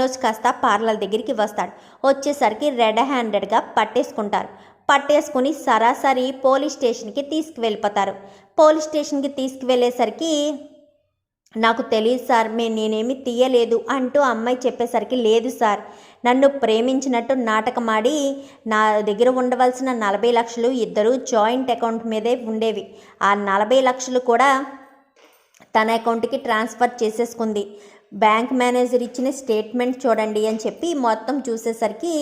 మనోజ్ కాస్త పార్లర్ దగ్గరికి వస్తాడు. వచ్చేసరికి రెడ్ హ్యాండెడ్గా పట్టేసుకుంటారు. పట్టేసుకుని సరాసరి పోలీస్ స్టేషన్కి తీసుకువెళ్ళిపోతారు. పోలీస్ స్టేషన్కి తీసుకువెళ్ళేసరికి నాకు తెలియదు సార్ మేము నేనేమి తీయలేదు అంటూ అమ్మాయి చెప్పేసరికి లేదు సార్ నన్ను ప్రేమించినట్టు నాటకమాడి నా దగ్గర ఉండవలసిన నలభై లక్షలు ఇద్దరు జాయింట్ అకౌంట్ మీదే ఉండేవి. ఆ నలభై లక్షలు కూడా తన అకౌంట్కి ట్రాన్స్ఫర్ చేసేసుకుంది. బ్యాంక్ మేనేజర్ ఇచ్చిన స్టేట్మెంట్ చూడండి అని చెప్పి మొత్తం చూసేసరికి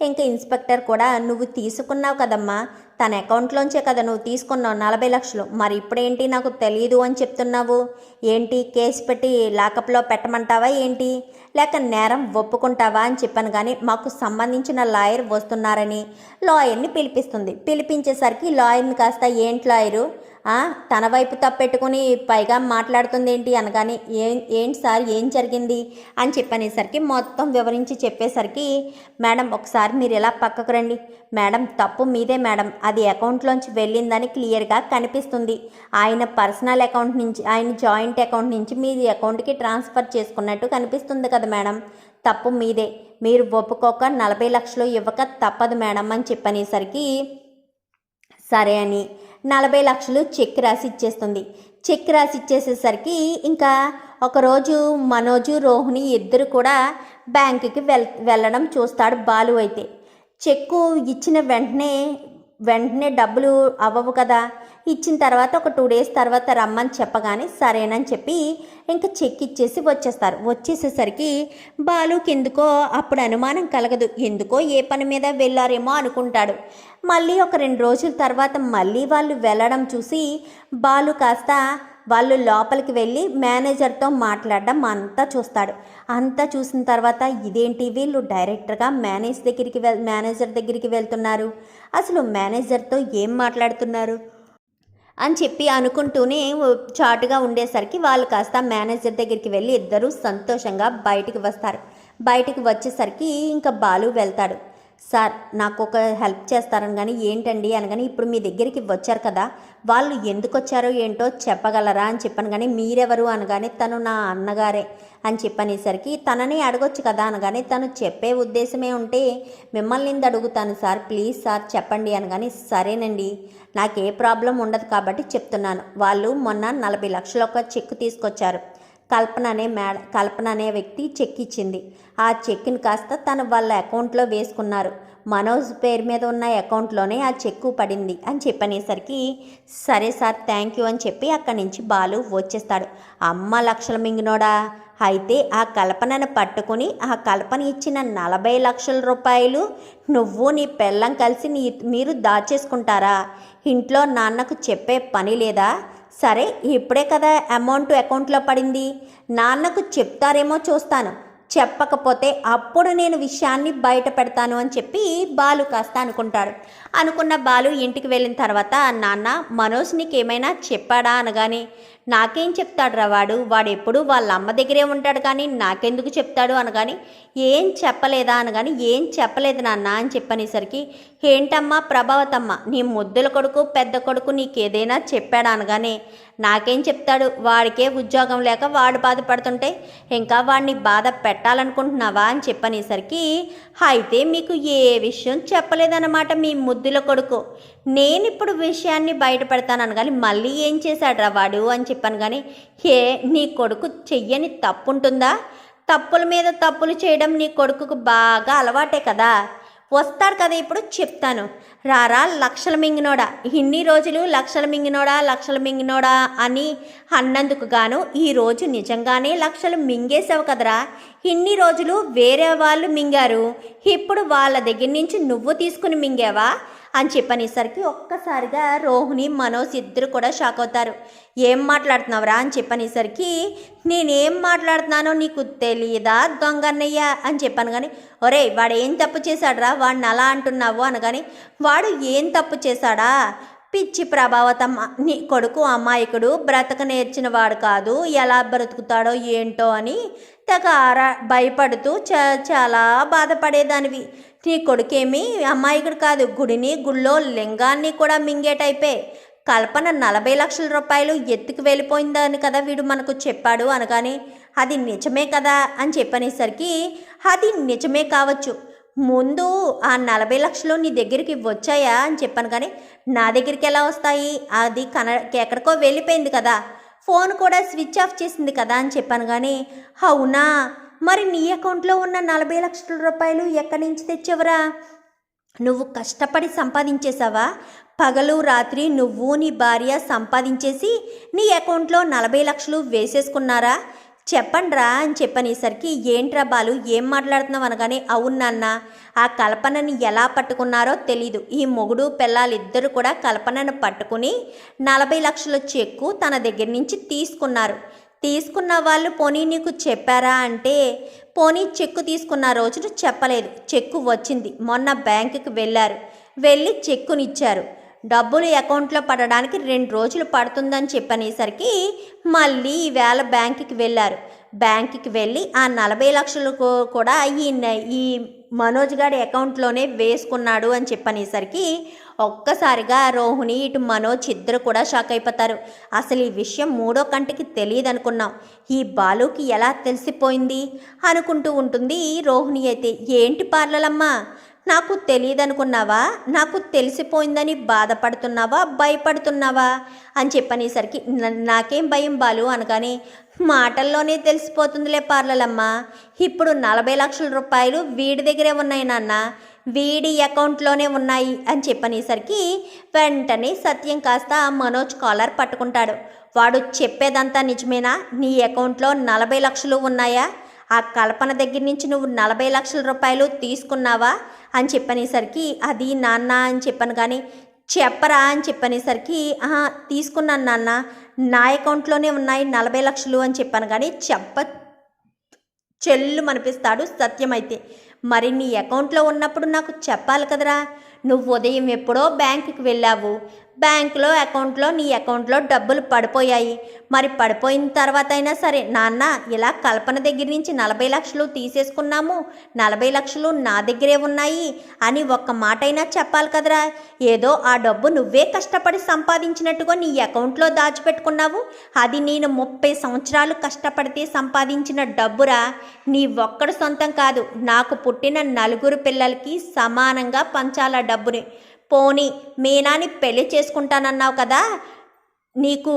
ఇంకా ఇన్స్పెక్టర్ కూడా నువ్వు తీసుకున్నావు కదమ్మా తన అకౌంట్లోంచే కదా నువ్వు తీసుకున్నావు నలభై లక్షలు. మరి ఇప్పుడేంటి నాకు తెలియదు అని చెప్తున్నావు? ఏంటి? కేసు పెట్టి లాకప్లో పెట్టమంటావా ఏంటి? లేక నేరం ఒప్పుకుంటావా అని చెప్పాను కానీ మాకు సంబంధించిన లాయర్ వస్తున్నారని లాయర్ని పిలిపిస్తుంది. పిలిపించేసరికి లాయర్ని కాస్త ఏంటి లాయరు? తన వైపు తప్పెట్టుకుని పైగా మాట్లాడుతుంది ఏంటి అనగానే ఏం ఏంటి సార్? ఏం జరిగింది? అని చెప్పనేసరికి మొత్తం వివరించి చెప్పేసరికి మేడం ఒకసారి మీరు ఇలా పక్కకు రండి. మేడం తప్పు మీదే మేడం. అది అకౌంట్లోంచి వెళ్ళిందని క్లియర్గా కనిపిస్తుంది. ఆయన పర్సనల్ అకౌంట్ నుంచి ఆయన జాయింట్ అకౌంట్ నుంచి మీ అకౌంట్కి ట్రాన్స్ఫర్ చేసుకున్నట్టు కనిపిస్తుంది కదా మేడం. తప్పు మీదే. మీరు ఒప్పుకోక నలభై లక్షలు ఇవ్వక తప్పదు మేడం అని చెప్పనేసరికి సరే అని. నలభై లక్షలు చెక్ రాసి ఇచ్చేస్తుంది. చెక్ రాసి ఇచ్చేసేసరికి ఇంకా ఒకరోజు మనోజు రోహిణి ఇద్దరు కూడా బ్యాంకుకి వెల్ వెళ్ళడం చూస్తాడు బాలు అయితే. చెక్కు ఇచ్చిన వెంటనే వెంటనే డబ్బులు అవ్వవు కదా. ఇచ్చిన తర్వాత ఒక టూ డేస్ తర్వాత రమ్మని చెప్పగానే సరేనని చెప్పి ఇంకా చెక్ ఇచ్చేసి వచ్చేస్తారు. వచ్చేసేసరికి బాలుకి ఎందుకో అప్పుడు అనుమానం కలగదు. ఎందుకో ఏ పని మీద వెళ్ళారేమో అనుకుంటాడు. మళ్ళీ ఒక రెండు రోజుల తర్వాత మళ్ళీ వాళ్ళు వెళ్ళడం చూసి బాలు కాస్త వాళ్ళు లోపలికి వెళ్ళి మేనేజర్తో మాట్లాడడం అంతా చూస్తాడు. అంతా చూసిన తర్వాత ఇదేంటి వీళ్ళు డైరెక్టర్గా మేనేజ్ దగ్గరికి వెల్ మేనేజర్ దగ్గరికి వెళ్తున్నారు? అసలు మేనేజర్తో ఏం మాట్లాడుతున్నారు? అని చెప్పి అనుకుంటూనే చాటుగా ఉండేసరికి వాళ్ళు కాస్త మేనేజర్ దగ్గరికి వెళ్ళి ఇద్దరూ సంతోషంగా బయటికి వస్తారు. బయటికి వచ్చేసరికి ఇంకా బాలు వెళ్తాడు. సార్ నాకు ఒక హెల్ప్ చేస్తారని కానీ ఏంటండి అనగానే ఇప్పుడు మీ దగ్గరికి వచ్చారు కదా వాళ్ళు ఎందుకు వచ్చారో ఏంటో చెప్పగలరా అని చెప్పాను కానీ మీరెవరు అనగానే తను నా అన్నగారే అని చెప్పనేసరికి తనని అడగొచ్చు కదా అనగానే తను చెప్పే ఉద్దేశమే ఉంటే మిమ్మల్ని అడుగుతాను సార్ ప్లీజ్ సార్ చెప్పండి అనగాని సరేనండి నాకు ఏ ప్రాబ్లం ఉండదు కాబట్టి చెప్తున్నాను. వాళ్ళు మొన్న నలభై లక్షల ఒక చెక్ తీసుకొచ్చారు. కల్పన అనే మేడ కల్పన అనే వ్యక్తి చెక్ ఇచ్చింది. ఆ చెక్ని కాస్త తన వాళ్ళ అకౌంట్లో వేసుకున్నారు. మనోజ్ పేరు మీద ఉన్న అకౌంట్లోనే ఆ చెక్కు పడింది అని చెప్పనేసరికి సరే సార్ థ్యాంక్ యూ అని చెప్పి అక్కడి నుంచి బాలు వచ్చేస్తాడు. అమ్మ లక్షల మింగినోడా? అయితే ఆ కల్పనను పట్టుకుని ఆ కల్పన ఇచ్చిన నలభై లక్షల రూపాయలు నువ్వు నీ పెళ్ళం కలిసి నీ మీరు దాచేసుకుంటారా? ఇంట్లో నాన్నకు చెప్పే పని లేదా? సరే ఇప్పుడే కదా అమౌంట్ అకౌంట్లో పడింది. నాన్నకు చెప్తారేమో చూస్తాను. చెప్పకపోతే అప్పుడు నేను విషయాన్ని బయట పెడతాను అని చెప్పి బాలు కాస్త అనుకుంటాడు. అనుకున్న బాలు ఇంటికి వెళ్ళిన తర్వాత నాన్న మనోజ్ నీకేమైనా చెప్పాడా అనగానే నాకేం చెప్తాడు రా వాడు వాడు ఎప్పుడు వాళ్ళ అమ్మ దగ్గరే ఉంటాడు కానీ నాకెందుకు చెప్తాడు అనగాని ఏం చెప్పలేదా అనగాని ఏం చెప్పలేదు నాన్న అని చెప్పనేసరికి ఏంటమ్మా ప్రభావతమ్మ నీ ముద్దుల కొడుకు పెద్ద కొడుకు నీకేదైనా చెప్పాడా అనగానే నాకేం చెప్తాడు? వాడికే ఉద్యోగం లేక వాడు బాధపడుతుంటే ఇంకా వాడిని బాధ పెట్టాలనుకుంటున్నావా అని చెప్పనేసరికి అయితే మీకు ఏ విషయం చెప్పలేదన్నమాట మీ ముద్దుల కొడుకు. నేను ఇప్పుడు విషయాన్ని బయటపెడతానను కానీ మళ్ళీ ఏం చేశాడ్రా వాడు? అని చెప్పాను కానీ ఏ నీ కొడుకు చెయ్యని తప్పు ఉంటుందా తప్పుల మీద తప్పులు చేయడం నీ కొడుకుకు బాగా అలవాటే కదా. వస్తాడు కదా ఇప్పుడు చెప్తాను. రారా లక్షల మింగినోడా. ఇన్ని రోజులు లక్షల మింగినోడా లక్షల మింగినోడా అని అన్నందుకు గాను ఈరోజు నిజంగానే లక్షలు మింగేసావు కదరా. ఇన్ని రోజులు వేరే వాళ్ళు మింగారు. ఇప్పుడు వాళ్ళ దగ్గర నుంచి నువ్వు తీసుకుని మింగావా? అని చెప్పనేసరికి ఒక్కసారిగా రోహిణి మనోజ్ ఇద్దరు కూడా షాక్ అవుతారు. ఏం మాట్లాడుతున్నావురా? అని చెప్పనేసరికి నేనేం మాట్లాడుతున్నానో నీకు తెలియదా దొంగన్నయ్య? అని చెప్పాను కానీ ఒరే వాడు ఏం తప్పు చేశాడరా? వాడిని అలా అంటున్నావు? అనగాని వాడు ఏం తప్పు చేశాడా? పిచ్చి ప్రభావతమ్మ నీ కొడుకు అమాయకుడు బ్రతక నేర్చిన వాడు కాదు ఎలా బ్రతుకుతాడో ఏంటో అని తెగ ఆరా భయపడుతూ చ చాలా బాధపడేదానివి. నీ కొడుకేమి అమాయకుడు కాదు. గుడిని గుళ్ళో లింగాన్ని కూడా మింగేటైపే కల్పన నలభై లక్షల రూపాయలు ఎత్తుకు వెళ్ళిపోయిందని కదా వీడు మనకు చెప్పాడు అనగానే అది నిజమే కదా అని చెప్పనేసరికి అది నిజమే కావచ్చు. ముందు ఆ నలభై లక్షలు నీ దగ్గరికి వచ్చాయా అని చెప్పాను కానీ నా దగ్గరికి ఎలా వస్తాయి? అది కన ఎక్కడికో వెళ్ళిపోయింది కదా. ఫోన్ కూడా స్విచ్ ఆఫ్ చేసింది కదా అని చెప్పాను కానీ అవునా? మరి నీ అకౌంట్లో ఉన్న నలభై లక్షల రూపాయలు ఎక్కడి నుంచి తెచ్చావురా? నువ్వు కష్టపడి సంపాదించేశావా? పగలు రాత్రి నువ్వు నీ భార్య సంపాదించేసి నీ అకౌంట్లో నలభై లక్షలు వేసేసుకున్నారా? చెప్పండ్రా అని చెప్పనేసరికి ఏంట్రా బాలు ఏం మాట్లాడుతున్నావు? అనగానే అవును ఆ కల్పనని ఎలా పట్టుకున్నారో తెలీదు. ఈ మొగుడు పిల్లలిద్దరూ కూడా కల్పనను పట్టుకుని నలభై లక్షల చెక్కు తన దగ్గర నుంచి తీసుకున్నారు. తీసుకున్న వాళ్ళు పోనీ నీకు చెప్పారా అంటే పోనీ చెక్కు తీసుకున్న రోజున చెప్పలేదు. చెక్కు వచ్చింది. మొన్న బ్యాంకుకి వెళ్ళారు. వెళ్ళి చెక్కునిచ్చారు. డబ్బులు అకౌంట్లో పడడానికి రెండు రోజులు పడుతుందని చెప్పనేసరికి మళ్ళీ ఈవేళ బ్యాంకుకి వెళ్ళారు. బ్యాంకుకి వెళ్ళి ఆ నలభై లక్షలు కూడా ఈ ఈ మనోజ్ గారి అకౌంట్లోనే వేసుకున్నాడు అని చెప్పనేసరికి ఒక్కసారిగా రోహిణి ఇటు మనోజ్ ఇద్దరు కూడా షాక్ అయిపోతారు. అసలు ఈ విషయం మూడో కంటికి తెలియదు అనుకున్నాం ఈ బాలుకి ఎలా తెలిసిపోయింది? అనుకుంటూ ఉంటుంది రోహిణి అయితే. ఏంటి పార్లలమ్మా? నాకు తెలియదనుకున్నావా నాకు తెలిసిపోయిందని బాధపడుతున్నావా? భయపడుతున్నావా? అని చెప్పనేసరికి నాకేం భయం బాలు అనగానే మాటల్లోనే తెలిసిపోతుందిలే పార్లలమ్మ. ఇప్పుడు నలభై లక్షల రూపాయలు వీడి దగ్గరే ఉన్నాయి నాన్న. వీడి అకౌంట్లోనే ఉన్నాయి అని చెప్పనేసరికి వెంటనే సత్యం కాస్త మనోజ్ కాలర్ పట్టుకుంటాడు. వాడు చెప్పేదంతా నిజమేనా? నీ అకౌంట్లో నలభై లక్షలు ఉన్నాయా? ఆ కల్పన దగ్గర నుంచి నువ్వు నలభై లక్షల రూపాయలు తీసుకున్నావా అని చెప్పనేసరికి అది నాన్న అని చెప్పాను కానీ చెప్పరా అని చెప్పనేసరికి "ఆహా, తీసుకున్నాను నాన్న. నా అకౌంట్లోనే ఉన్నాయి నలభై లక్షలు అని చెప్పాను కానీ చెప్ప చెల్లు మనిపిస్తాడు సత్యమైతే మరి నీ అకౌంట్లో ఉన్నప్పుడు నాకు చెప్పాలి కదరా. నువ్వు ఉదయం ఎప్పుడో బ్యాంకుకి వెళ్ళావు. బ్యాంకులో అకౌంట్లో నీ అకౌంట్లో డబ్బులు పడిపోయాయి. మరి పడిపోయిన తర్వాత అయినా సరే నాన్న ఇలా కల్పన దగ్గర నుంచి నలభై లక్షలు తీసేసుకున్నాము. నలభై లక్షలు నా దగ్గరే ఉన్నాయి అని ఒక్క మాట అయినా చెప్పాలి కదరా. ఏదో ఆ డబ్బు నువ్వే కష్టపడి సంపాదించినట్టుగా నీ అకౌంట్లో దాచిపెట్టుకున్నావు. అది నేను ముప్పై సంవత్సరాలు కష్టపడితే సంపాదించిన డబ్బురా. నీ ఒక్కడు సొంతం కాదు నాకు పుట్టిన నలుగురు పిల్లలకి సమానంగా పంచాల డబ్బుని. పోనీ మీనాని పెళ్ళి చేసుకుంటానన్నావు కదా నీకు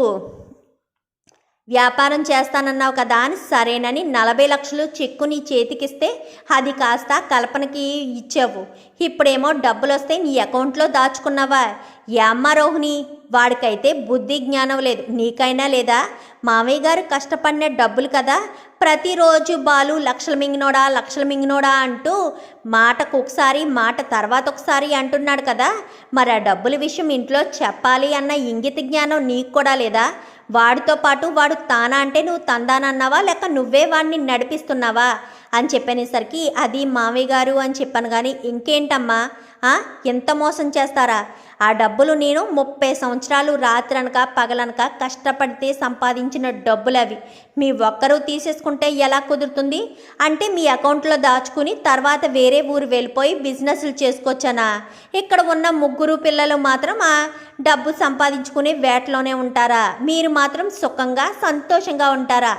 వ్యాపారం చేస్తానన్నావు కదా అని సరేనని నలభై లక్షలు చెక్కు నీ చేతికిస్తే అది కాస్త కల్పనకి ఇచ్చావు. ఇప్పుడేమో డబ్బులు వస్తే నీ అకౌంట్లో దాచుకున్నావా? యామ్మ రోహిణి వాడికైతే బుద్ధి జ్ఞానం లేదు. నీకైనా లేదా? మామయ్య గారు కష్టపడిన డబ్బులు కదా. ప్రతిరోజు బాలు లక్షలు మింగినోడా లక్షలు మింగినోడా అంటూ మాటకు ఒకసారి మాట తర్వాత ఒకసారి అంటున్నాడు కదా. మరి ఆ డబ్బుల విషయం ఇంట్లో చెప్పాలి అన్న ఇంగిత జ్ఞానం నీకు కూడా లేదా? వాడితో పాటు వాడు తానా అంటే నువ్వు తందానన్నావా? లేక నువ్వే వాడిని నడిపిస్తున్నావా? అని చెప్పనేసరికి అది మామయ్య గారు అని చెప్పాను కానీ ఇంకేంటమ్మా? ఎంత మోసం చేస్తారా? ఆ డబ్బులు నేను ముప్పై సంవత్సరాలు రాత్రనక పగలనక కష్టపడితే సంపాదించిన డబ్బులు అవి మీ ఒక్కరూ తీసేసుకుంటే ఎలా కుదురుతుంది? అంటే మీ అకౌంట్లో దాచుకుని తర్వాత వేరే ఊరు వెళ్ళిపోయి బిజినెస్లు చేసుకోవచ్చనా ఇక్కడ ఉన్న ముగ్గురు పిల్లలు మాత్రం ఆ డబ్బు సంపాదించుకునే వేటలోనే ఉంటారా? మీరు మాత్రం సుఖంగా సంతోషంగా ఉంటారా?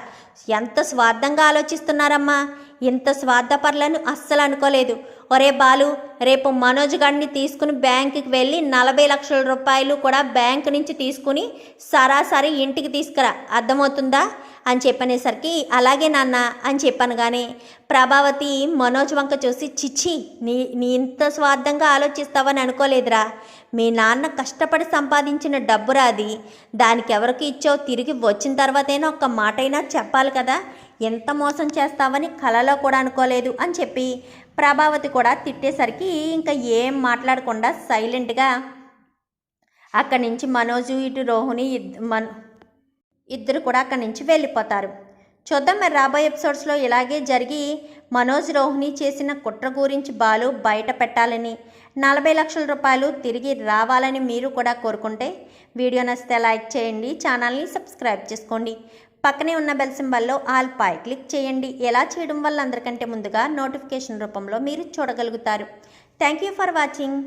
ఎంత స్వార్థంగా ఆలోచిస్తున్నారమ్మా! ఇంత స్వార్థపరులను అస్సలు అనుకోలేదు. ఒరే బాలు రేపు మనోజ్ గారిని తీసుకుని బ్యాంకుకి వెళ్ళి నలభై లక్షల రూపాయలు కూడా బ్యాంకు నుంచి తీసుకుని సరాసరి ఇంటికి తీసుకురా. అర్థమవుతుందా? అని చెప్పనేసరికి అలాగే నాన్న అని చెప్పాను కానీ ప్రభావతి మనోజ్ వంక చూసి చిచ్చి నీ నీ ఇంత స్వార్థంగా ఆలోచిస్తావని అనుకోలేదురా. మీ నాన్న కష్టపడి సంపాదించిన డబ్బురా అది దానికి ఎవరికి ఇచ్చావు? తిరిగి వచ్చిన తర్వాతైనా ఒక్క మాటైనా చెప్పాలి కదా. ఎంత మోసం చేస్తావని కలలో కూడా అనుకోలేదు అని చెప్పి ప్రభావతి కూడా తిట్టేసరికి ఇంకా ఏం మాట్లాడకుండా సైలెంట్గా అక్కడి నుంచి మనోజు ఇటు రోహిణి మన్ ఇద్దరు కూడా అక్కడి నుంచి వెళ్ళిపోతారు. చూద్దాం మరి రాబోయే ఎపిసోడ్స్లో ఇలాగే జరిగి మనోజ్ రోహిణి చేసిన కుట్ర గురించి బాలు బయట పెట్టాలని నలభై లక్షల రూపాయలు తిరిగి రావాలని మీరు కూడా కోరుకుంటే వీడియో నచ్చితే లైక్ చేయండి ఛానల్ని సబ్స్క్రైబ్ చేసుకోండి. పక్కనే ఉన్న బెల్ సింబల్లో ఆల్ పై క్లిక్ చేయండి. ఎలా చేయడం వల్ల అందరికంటే ముందుగా నోటిఫికేషన్ రూపంలో మీరు చూడగలుగుతారు. Thank you for watching.